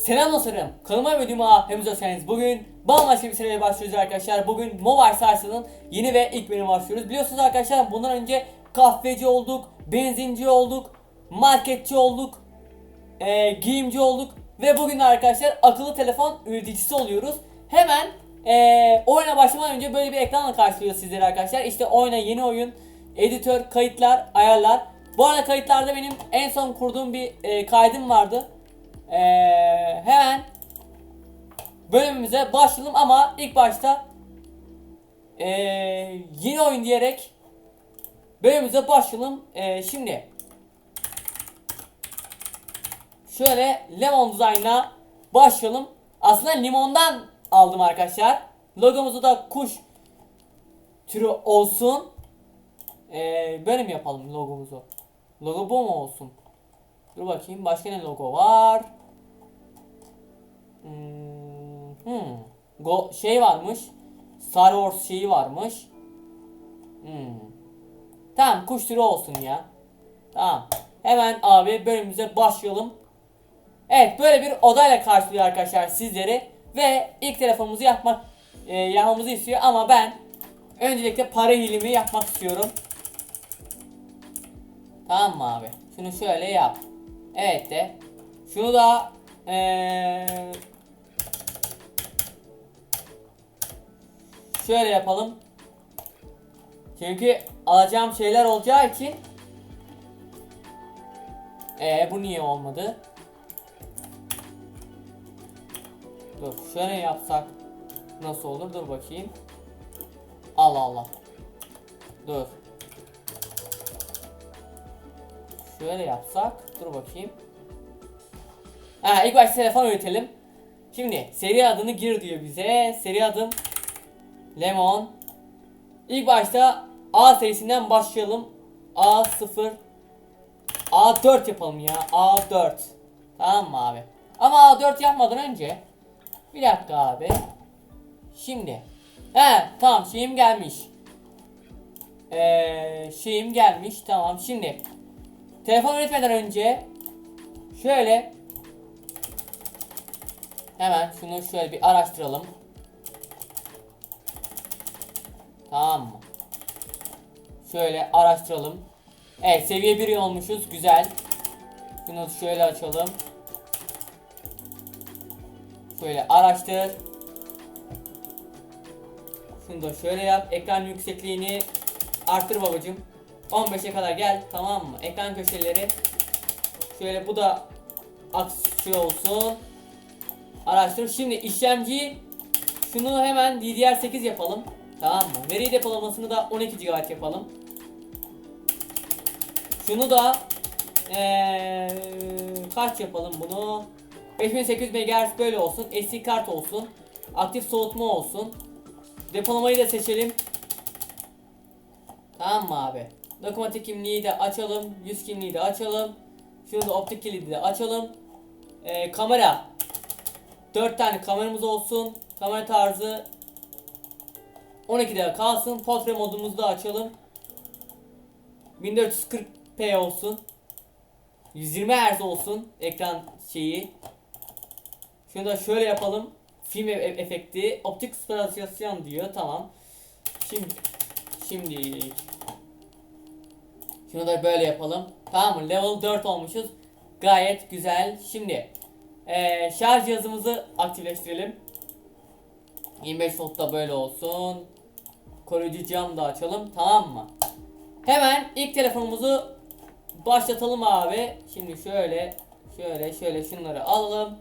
Selam dostlarım. Kanalıma ve videoma hepiniz hoş. Bugün bambaşka bir seriye başlıyoruz arkadaşlar. Bugün Mobile Sarsı'nın yeni ve ilk bölümü başlıyoruz. Biliyorsunuz arkadaşlar bundan önce kahveci olduk, benzinci olduk, marketçi olduk, eee, giyimci olduk. Ve bugün arkadaşlar akıllı telefon üreticisi oluyoruz. Hemen eee oyuna başlamadan önce böyle bir ekranla karşılıyor sizleri arkadaşlar. İşte oyuna yeni oyun, editör, kayıtlar, ayarlar. Bu arada kayıtlarda benim en son kurduğum bir eee, kaydım vardı. Eee, hemen bölümümüze başlayalım ama ilk başta eee, yeni oyun diyerek bölümümüze başlayalım. Eee, şimdi şöyle lemon design'a başlayalım. Aslında limondan aldım arkadaşlar. Logomuzu da kuş türü olsun. Eee böyle mi yapalım logomuzu? Logo bu mu olsun? Dur bakayım başka ne logo var? Hmm, hmm. Go şey varmış. Star Wars şeyi varmış. Hmm. Tamam kuş türü olsun ya. Tamam. Hemen abi bölümümüze başlayalım. Evet böyle bir odayla karşılıyor arkadaşlar sizleri. Ve ilk telefonumuzu yapmak e, yapmamızı istiyor ama ben öncelikle para hilimi yapmak istiyorum. Tamam mı abi? Şunu şöyle yap. Evet de. Şunu da eee şöyle yapalım. Çünkü alacağım şeyler olacağı için ee, bu niye olmadı? Dur şöyle yapsak nasıl olur? Dur bakayım. Allah Allah. Dur. Şöyle yapsak. Dur bakayım. Ha ilk başta telefon üretelim. Şimdi seri adını gir diyor bize. Seri adım Lemon. İlk başta A serisinden başlayalım. A0 A4 yapalım ya. A4. Tamam mı abi? Ama A4 yapmadan önce bir dakika abi. Şimdi. He tamam şeyim gelmiş. Ee, şeyim gelmiş. Tamam şimdi. Telefon üretmeden önce şöyle hemen şunu şöyle bir araştıralım. Tamam mı? Şöyle araştıralım. Evet seviye 1 olmuşuz. Güzel. Şunu şöyle açalım. Şöyle araştır. Şunu da şöyle yap. Ekran yüksekliğini arttır babacım. 15'e kadar gel tamam mı? Ekran köşeleri şöyle bu da aksi olsun. Araştır. Şimdi işlemciyi şunu hemen DDR8 yapalım. Tamam mı? Veri depolamasını da 12 GB yapalım. Şunu da ee, kaç yapalım bunu? 5800 MHz böyle olsun. SD kart olsun. Aktif soğutma olsun. Depolamayı da seçelim. Tamam mı abi? Dokunmatik kimliği de açalım. Yüz kimliği de açalım. Şunu da optik kilidi de açalım. Ee, kamera. 4 tane kameramız olsun. Kamera tarzı 12'de kalsın. Portre modumuzu da açalım. 1440p olsun. 120 Hz olsun ekran şeyi. Şunu da şöyle yapalım. Film e- efekti, optik stabilizasyon diyor. Tamam. Şimdi şimdi şunu da böyle yapalım. Tamam mı? Level 4 olmuşuz. Gayet güzel. Şimdi eee, şarj cihazımızı aktifleştirelim. 25 volt da böyle olsun. Koruyucu cam da açalım. Tamam mı? Hemen ilk telefonumuzu başlatalım abi. Şimdi şöyle şöyle şöyle şunları alalım.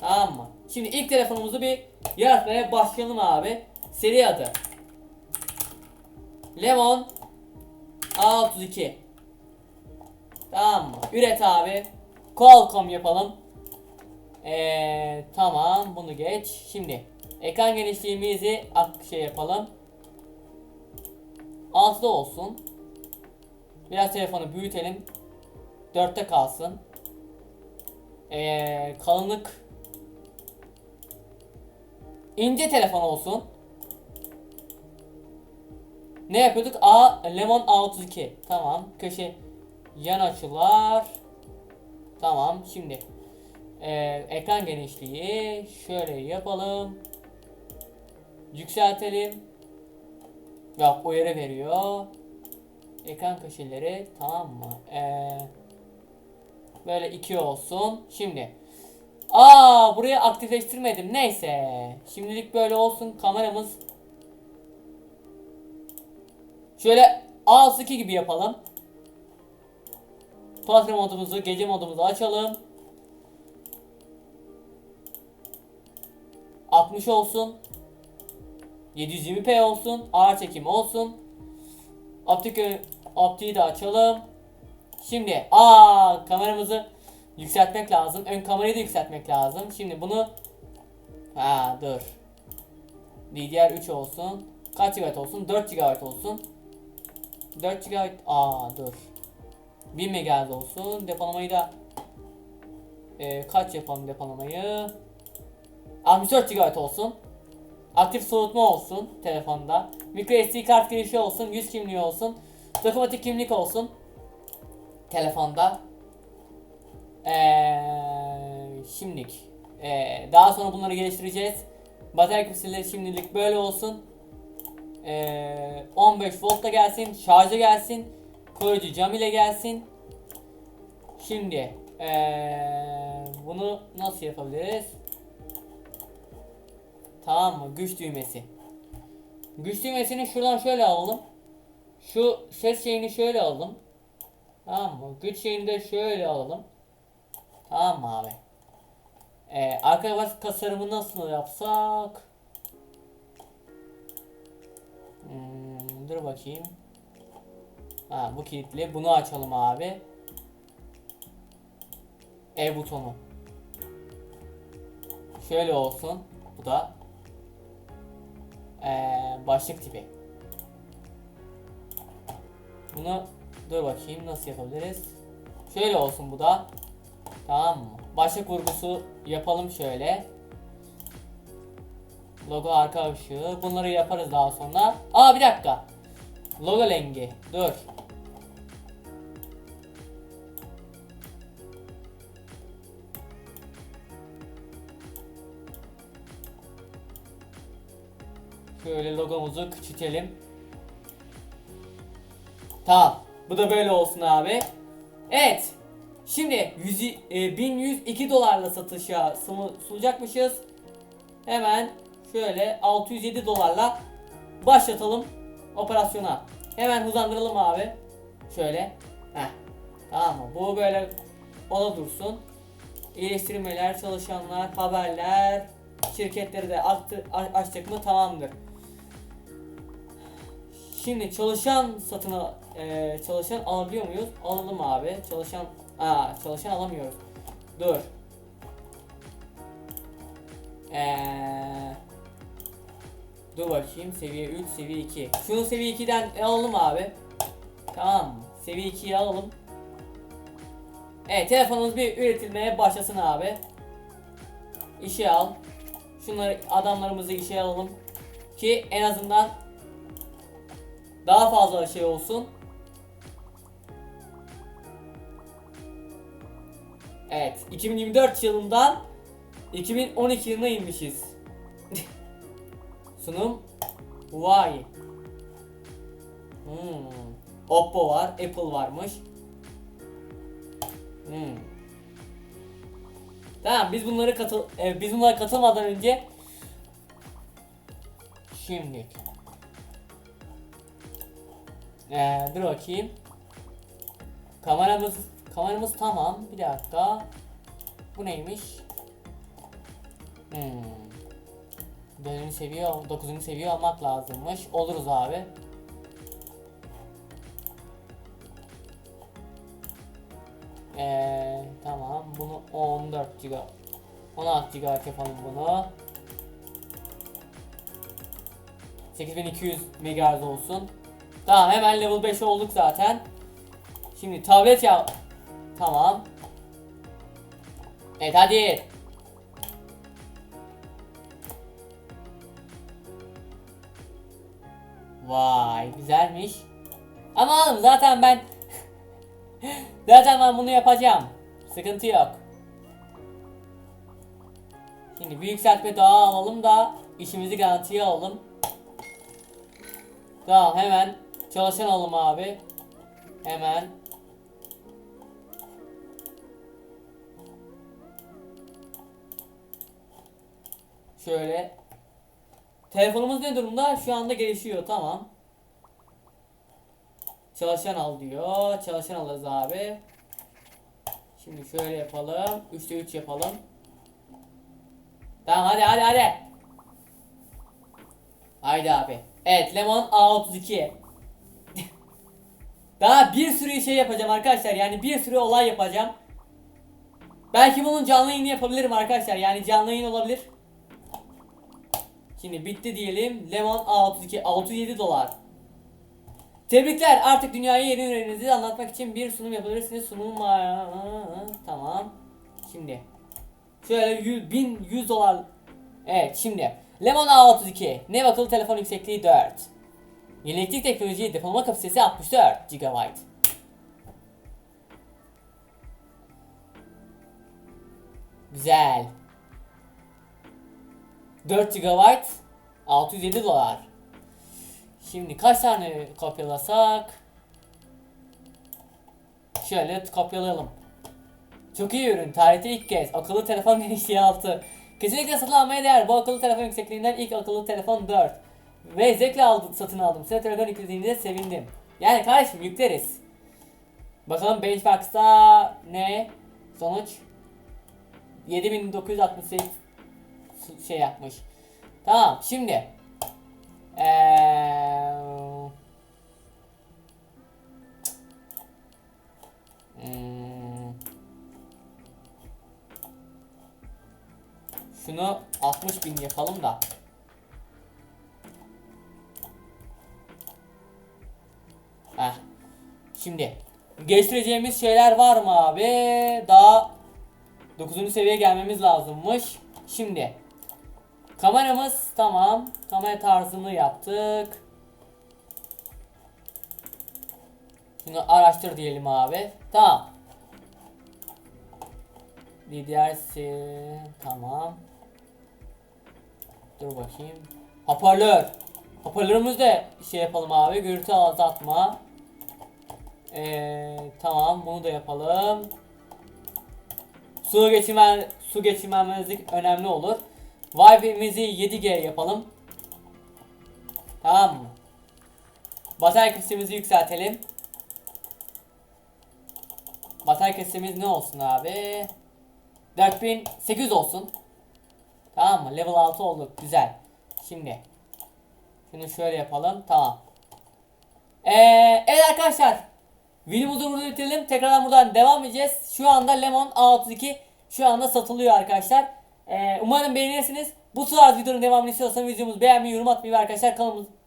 Tamam mı? Şimdi ilk telefonumuzu bir yaratmaya başlayalım abi. Seri adı. Lemon A32. Tamam mı? Üret abi. Qualcomm yapalım. Ee, tamam bunu geç. Şimdi ekran genişliğimizi şey yapalım. 6'da olsun. Biraz telefonu büyütelim. 4'te kalsın. Ee, kalınlık ince telefon olsun. Ne yapıyorduk? A Lemon A32. Tamam. Köşe yan açılar. Tamam. Şimdi Ee, ekran genişliği şöyle yapalım. Yükseltelim. Yok uyarı veriyor. Ekran köşeleri tamam mı? Ee, böyle iki olsun. Şimdi. Aa burayı aktifleştirmedim. Neyse. Şimdilik böyle olsun. Kameramız. Şöyle A2 gibi yapalım. Portre modumuzu, gece modumuzu açalım. 60 olsun. 720p olsun. Ağır çekim olsun. Optik optiği de açalım. Şimdi aa kameramızı yükseltmek lazım. Ön kamerayı da yükseltmek lazım. Şimdi bunu ha dur. DDR3 olsun. Kaç GB olsun? 4 GB olsun. 4 GB aa dur. 1000 MHz olsun. Depolamayı da e, kaç yapalım depolamayı? 64 GB olsun. Aktif soğutma olsun telefonda. Micro SD kart girişi olsun. Yüz kimliği olsun. Dokunmatik kimlik olsun. Telefonda. Ee, şimdilik. Ee, daha sonra bunları geliştireceğiz. Batarya kapasiteleri şimdilik böyle olsun. Ee, 15 volt da gelsin. Şarja gelsin. Koruyucu cam ile gelsin. Şimdi ee, bunu nasıl yapabiliriz? Tamam mı? Güç düğmesi. Güç düğmesini şuradan şöyle alalım. Şu ses şeyini şöyle alalım. Tamam mı? Güç şeyini de şöyle alalım. Tamam mı abi? Ee, arka baş tasarımı nasıl yapsak? Hmm, dur bakayım. Ha bu kilitli. Bunu açalım abi. E butonu. Şöyle olsun. Bu da. Ee, başlık tipi. Bunu dur bakayım nasıl yapabiliriz. Şöyle olsun bu da. Tamam mı? Başlık vurgusu yapalım şöyle. Logo arka ışığı. Bunları yaparız daha sonra. Aa bir dakika. Logo rengi. Dur. Şöyle logomuzu küçültelim. Tamam. Bu da böyle olsun abi. Evet. Şimdi 100, e, 1102 dolarla satışa sunacakmışız. Hemen şöyle 607 dolarla başlatalım operasyona. Hemen hızlandıralım abi. Şöyle. Heh. Tamam mı? Bu böyle ola dursun. İyileştirmeler, çalışanlar, haberler, şirketleri de açtık mı tamamdır. Şimdi çalışan satına e, çalışan alabiliyor muyuz? Alalım abi. Çalışan aa çalışan alamıyoruz. Dur. Eee Dur bakayım seviye 3 seviye 2. Şunu seviye 2'den alalım abi. Tamam? Seviye 2'yi alalım. Evet telefonumuz bir üretilmeye başlasın abi. İşe al. Şunları adamlarımızı işe alalım. Ki en azından daha fazla şey olsun. Evet 2024 yılından 2012 yılına inmişiz. Sunum Huawei. Hmm. Oppo var, Apple varmış. Hmm. Tamam biz bunları katıl e, biz bunlara katılmadan önce şimdi ee, dur bakayım. Kameramız kameramız tamam. Bir dakika. Bu neymiş? Hmm. 4. seviye, 9. seviye almak lazımmış. Oluruz abi. Ee, tamam. Bunu 14 GB 16 GB yapalım bunu. 8200 MHz olsun. Tamam hemen level 5 olduk zaten. Şimdi tablet ya. Tamam. Evet hadi. Vay güzelmiş. Ama oğlum zaten ben zaten ben bunu yapacağım. Sıkıntı yok. Şimdi bir yükseltme daha alalım da işimizi garantiye alalım. Tamam hemen çalışan alalım abi. Hemen. Şöyle. Telefonumuz ne durumda? Şu anda gelişiyor. Tamam. Çalışan al diyor. Çalışan alırız abi. Şimdi şöyle yapalım. 3'te 3 yapalım. Tamam hadi hadi hadi. Haydi abi. Evet Lemon A32. Daha bir sürü şey yapacağım arkadaşlar. Yani bir sürü olay yapacağım. Belki bunun canlı yayını yapabilirim arkadaşlar. Yani canlı yayın olabilir. Şimdi bitti diyelim. Lemon A32 607 dolar. Tebrikler artık dünyaya yeni ürünlerinizi anlatmak için bir sunum yapabilirsiniz. Sunum. Tamam. Şimdi. Şöyle 100, 1100 dolar. Evet şimdi. Lemon A32. Ne akıllı telefon yüksekliği 4. Yenilikli teknoloji depolama kapasitesi 64 GB. Güzel. 4 GB 607 dolar. Şimdi kaç tane kopyalasak? Şöyle kopyalayalım. Çok iyi ürün. Tarihte ilk kez. Akıllı telefon genişliği 6. Kesinlikle satın almaya değer. Bu akıllı telefon yüksekliğinden ilk akıllı telefon 4. Ve zevkle aldım, satın aldım. Size telefon yüklediğinizde sevindim. Yani kardeşim yükleriz. Bakalım Benchmarks'ta ne? Sonuç 7968 şey yapmış. Tamam şimdi. Eee Hmm. Şunu 60 bin yapalım da. Şimdi geliştireceğimiz şeyler var mı abi? Daha 9. seviyeye gelmemiz lazımmış. Şimdi kameramız tamam. Kamera tarzını yaptık. Şunu araştır diyelim abi. Tamam. DDR'si tamam. Dur bakayım. Hoparlör. Hoparlörümüz de şey yapalım abi. Gürültü azaltma. Ee, tamam bunu da yapalım. Su geçirmen su geçirmemezlik önemli olur. Wi-Fi'mizi 7G yapalım. Tamam mı? Batarya kapasitemizi yükseltelim. Batarya kapasitemiz ne olsun abi? 4800 olsun. Tamam mı? Level 6 olduk. Güzel. Şimdi şunu şöyle yapalım. Tamam. Ee, evet arkadaşlar. Videomuzu burada bitirelim. Tekrardan buradan devam edeceğiz. Şu anda Lemon A32 şu anda satılıyor arkadaşlar. Ee, umarım beğenirsiniz. Bu tarz videonun devamını istiyorsanız videomuzu beğenmeyi, yorum atmayı ve arkadaşlar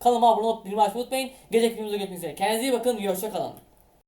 kanalıma abone olup bildirim açmayı unutmayın. Gelecek videomuzda görüşmek üzere. Kendinize iyi bakın. Hoşça kalın.